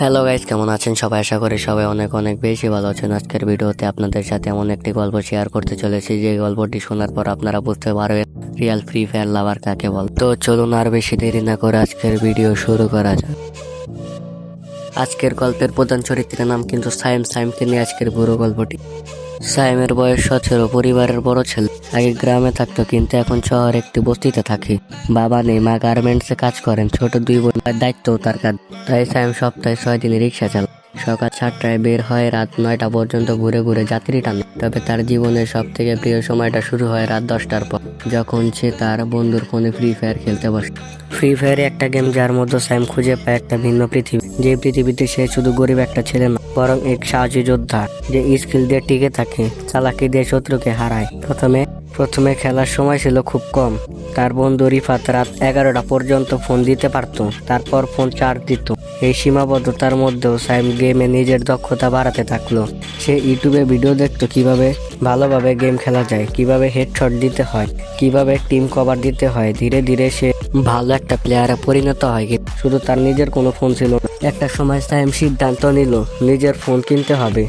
Hello guys কেমন আছেন? সবাই আশা করি সবাই অনেক অনেক বেশি ভালো আছেন। আজকের ভিডিওতে আপনাদের সাথে এমন একটি গল্প শেয়ার করতে চলেছি। যে গল্পটি শোনার পর আপনারা বুঝতে পারবেন রিয়াল ফ্রি ফায়ার লাভার কাকে বল। তো চলুন আর বেশি দেরি না করে আজকের ভিডিও শুরু করা যাক। আজকের গল্পের প্রধান চরিত্রের নাম কিন্তু সাইম। সাইমকে নিয়ে আজকের পুরো গল্পটি সাইমের বয়স সতেরো, পরিবারের বড় ছেলে। আগে গ্রামে থাকতো, কিন্তু এখন শহরে একটি বস্তিতে থাকে। বাবা নেই, মা গার্মেন্টসে কাজ করেন, ছোট দুই বোন দায়িত্বও তার কাজ তাই সাইম সপ্তাহে ছয় দিন রিক্সা চালায়। সকাল সাতটায় বের হয়, রাত নয়টা পর্যন্ত ঘুরে ঘুরে যাত্রী টানে। তবে তার জীবনের সব থেকে প্রিয় সময়টা শুরু হয় রাত দশটার পর, যখন সে তার বন্ধুর ফোনে ফ্রি ফায়ার খেলতে বসে। ফ্রি ফায়ারে একটা গেম যার মধ্যে স্যাম খুঁজে পায় একটা ভিন্ন পৃথিবী। যে পৃথিবীতে সে শুধু গরিব একটা ছেলে না, বরং এক সাহসী যোদ্ধা, যে স্কিল দিয়ে টিকে থাকে, চালাকি দিয়ে শত্রুকে হারায়। প্রথমে প্রথমে খেলার সময় ছিল খুব কম। তার বন্ধু রিফাত রাত এগারোটা পর্যন্ত ফোন দিতে পারতো, তারপর ফোন চার্জ দিত। এই সীমাবদ্ধতার মধ্যেও সাইম গেমে নিজের দক্ষতা বাড়াতে থাকল। সে ইউটিউবে ভিডিও দেখতো কীভাবে ভালোভাবে গেম খেলা যায়, কীভাবে হেডশট দিতে হয়, কীভাবে টিম কভার দিতে হয়। ধীরে ধীরে সে ভালো একটা প্লেয়ারে পরিণত হয়। শুধু তার নিজের কোনো ফোন ছিল না, একটা সময় সাইম সিদ্ধান্ত নিল, নিজের ফোন কিনতে হবে।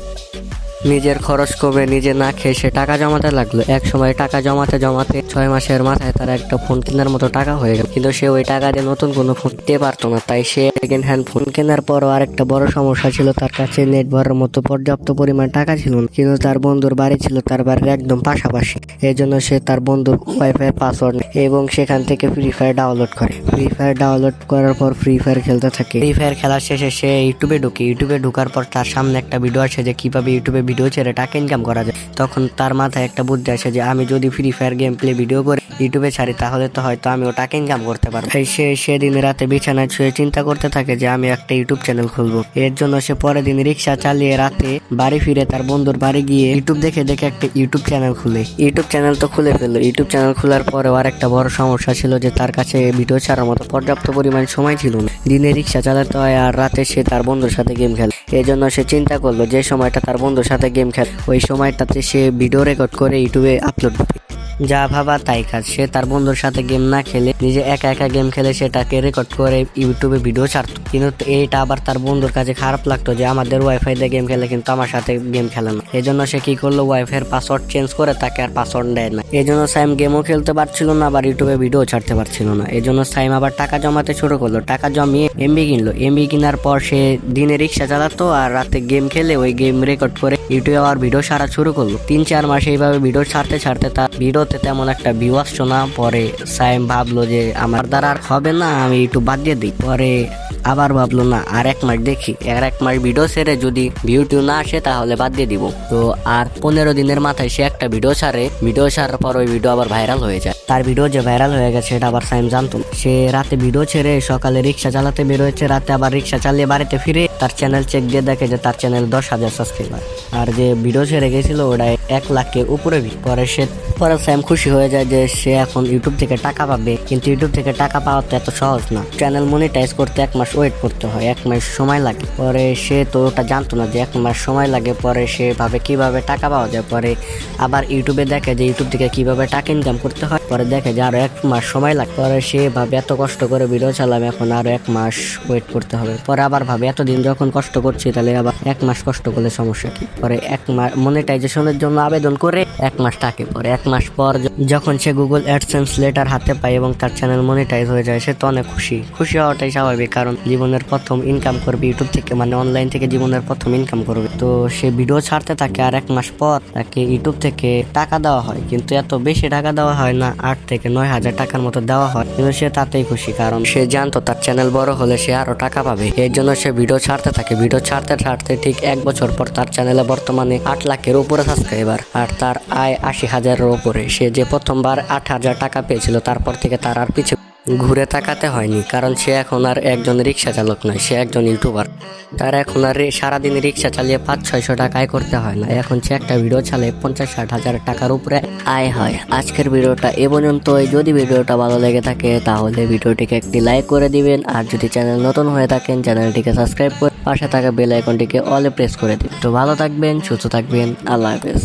নিজের খরচ কমে নিজে না খেয়ে সে টাকা জমাতে লাগল। এক সময় টাকা জমাতে জমাতে ছয় মাসের মাথায় তার একটা ফোন কেনার মতো টাকা হয়ে গেল। কিন্তু সে ওই টাকা দিয়ে নতুন কোনো ফোন কিনতে পারতো না। তাই সে সেকেন্ড হ্যান্ড ফোন কেনার পরও আরেকটা বড় সমস্যা ছিল তার কাছে নেট ভরার মতো পর্যাপ্ত পরিমাণ টাকা ছিল না। কিন্তু তার বন্ধুর বাড়ি ছিল তার বাড়ির একদম পাশাপাশি। এই জন্য সে তার বন্ধুর ওয়াইফাই পাসওয়ার্ড এবং সেখান থেকে ফ্রি ফায়ার ডাউনলোড করে। ফ্রি ফায়ার ডাউনলোড করার পর ফ্রি ফায়ার খেলতে থাকে। ফ্রি ফায়ার খেলার শেষে সে ইউটিউবে ঢুকে। ইউটিউবে ঢোকার পর তার সামনে একটা ভিডিও আসে যে কীভাবে ইউটিউবে ভিডিও ছেড়ে টাকা ইনকাম করা যায়, তখন তার মাথায় একটা বুদ্ধি আসে যে আমি যদি Free Fire game play video করে ইউটিউবে ছাড়ি, তাহলে তো হয়তো আমি টাকা ইনকাম করতে পারব। সে সেদিন রাতে বিছানায় শুয়ে চিন্তা করতে থাকে যে আমি একটা ইউটিউব চ্যানেল খুলবো। এর জন্য সে পরের দিন রিক্সা চালিয়ে রাতে বাড়ি ফিরে তার বন্ধুর বাড়ি গিয়ে ইউটিউব দেখে দেখে একটা ইউটিউব চ্যানেল খুলে। ইউটিউব চ্যানেল তো খুলে ফেলল। ইউটিউব চ্যানেল খোলার পরেও আর একটা বড় সমস্যা ছিল যে তার কাছে ভিডিও ছাড়ার মতো পর্যাপ্ত পরিমাণ সময় ছিল না। দিনে রিক্সা চালাতে হয় আর রাতে সে তার বন্ধুর সাথে গেম খেলে। এই জন্য সে চিন্তা করল যে সময়টা তার বন্ধুর সাথে গেম খেলে। ওই সময়টাতে সে ভিডিও রেকর্ড করে ইউটিউবে আপলোড করবে। যা ভাবা তাই কাজ। সে তার বন্ধুর সাথে গেম না খেলে, নিজে একা একা গেম খেলে সেটাকে রেকর্ড করে ইউটিউবে ভিডিও ছাড়তো। কিন্তু এইটা আবার তার বন্ধুর কাছে খারাপ লাগতো যে আমাদের ওয়াইফাই দিয়ে গেম খেলে কিন্তু আমার সাথে গেম খেলে না। এই জন্য সে কি করল ওয়াইফাই পাসওয়ার্ড চেঞ্জ করে তাকে আর পাসওয়ার্ড দেয় না। এই জন্য সাইম গেমও খেলতে পারছিল না, আবার ইউটিউবে ভিডিও ছাড়তে পারছিল না। এই জন্য সাইম আবার টাকা জমাতে শুরু করল। টাকা জমিয়ে এমবি কিনলো। এমবি কেনার পর সে দিনে রিক্সা চালাতো আর রাতে গেম খেলে ওই গেম রেকর্ড করে ইউটিউবে আবার ভিডিও ছাড়া শুরু করল। তিন, চার মাস এইভাবে ভিডিও ছাড়তে ছাড়তে তার ভিডিওতে তেমন একটা ভিউ আসছো না। পরে সাইম ভাবলো যে, আমার দ্বারা আর হবে না, আমি একটু বাদ দিয়ে দিই। পরে আবার ভাবলো, না, আর এক মাস দেখি। আর এক মাস ভিডিও সেরে যদি ভিউ টিউ না আসে, তাহলে বাদ দিয়ে দিব। তো আর পনেরো দিনের মাথায় সে একটা ভিডিও ছাড়ে। ভিডিও ছাড়ার পর ওই ভিডিও আবার ভাইরাল হয়ে যায়। তার ভিডিও যে ভাইরাল হয়ে গেছে, সেটা আবার সাইম জানতো সে রাতে ভিডিও ছেড়ে সকালে রিক্সা চালাতে বেরোয়েছে। রাতে আবার রিক্সা চালিয়ে বাড়িতে ফিরে তার চ্যানেল চেক দিয়ে দেখে যে, তার চ্যানেল দশ হাজার সাবস্ক্রাইবার আর যে ভিডিও ছেড়ে গেছিল ওটা এক লাখের উপরে। পরে সে, পরে স্যাম খুশি হয়ে যায় যে সে এখন ইউটিউব থেকে টাকা পাবে। কিন্তু ইউটিউব থেকে টাকা পাওয়া তো এত সহজ না। চ্যানেল মনিটাইজ করতে এক মাস ওয়েট করতে হয়, এক মাস সময় লাগে। পরে সে তো ওটা জানতো না যে এক মাস সময় লাগে, পরে সে ভাবে কীভাবে টাকা পাওয়া যায়। পরে আবার ইউটিউবে দেখে যে ইউটিউব থেকে কীভাবে টাকা ইনকাম করতে হয়। পরে দেখে যে আরও এক মাস সময় লাগে। পরে সে ভাবে এত কষ্ট করে ভিডিও চালাম এখন আরও এক মাস ওয়েট করতে হবে। পরে আবার ভাবে এতদিন যখন কষ্ট করছি, তাহলে আবার এক মাস কষ্ট করলে সমস্যা কি? পরে এক মাস মনিটাইজেশনের জন্য আবেদন করে এক মাস টাকে পরে এক মাস পর যখন সে গুগল অ্যাডসেন্স লেটার হাতে পায় এবং তার চ্যানেল মনিটাইজ হয়ে যায়, সে তো অনেক খুশি। খুশি হওয়াটাই স্বাভাবিক, কারণ জীবনের প্রথম ইনকাম করবে ইউটিউব থেকে মানে অনলাইন থেকে জীবনের প্রথম ইনকাম করবে। তো সে ভিডিও ছাড়তে থাকে আর এক মাস পর তাকে ইউটিউব থেকে টাকা দেওয়া হয়, কিন্তু এত বেশি টাকা দেওয়া হয় না, আট থেকে নয় হাজার টাকার মতো দেওয়া হয়। কিন্তু সে তাতেই খুশি, কারণ সে জানতো তার চ্যানেল বড় হলে সে আরও টাকা পাবে। এর জন্য সে ভিডিও ছাড়তে থাকে। ভিডিও ছাড়তে ছাড়তে ঠিক এক বছর পর তার চ্যানেলে বর্তমানে আট লাখের উপরে সাবস্ক্রাইবার আর তার আয় আশি হাজারের উপরে। সে যে প্রথমবার আট হাজার টাকা পেয়েছিল, তারপর থেকে তার আর পিছু ঘুরে তাকাতে হয়নি, কারণ সে এখন আর একজন রিক্সা চালক নয়, সে একজন ইউটিউবার। তার এখন আর সারাদিন রিক্সা চালিয়ে পাঁচ, ছয়শো টাকা আয় করতে হয় না। এখন সে একটা ভিডিও চালিয়ে পঞ্চাশ, ষাট হাজার টাকার উপরে আয় হয়। আজকের ভিডিওটা এ পর্যন্তই। যদি ভিডিওটা ভালো লেগে থাকে, তাহলে ভিডিওটিকে একটি লাইক করে দিবেন। আর যদি চ্যানেল নতুন হয়ে থাকেন, চ্যানেলটিকে সাবস্ক্রাইব করে পাশে থাকা বেল আইকনটিকে অলে প্রেস করে দিন। তো ভালো থাকবেন, সুস্থ থাকবেন। আল্লাহ হাফেজ।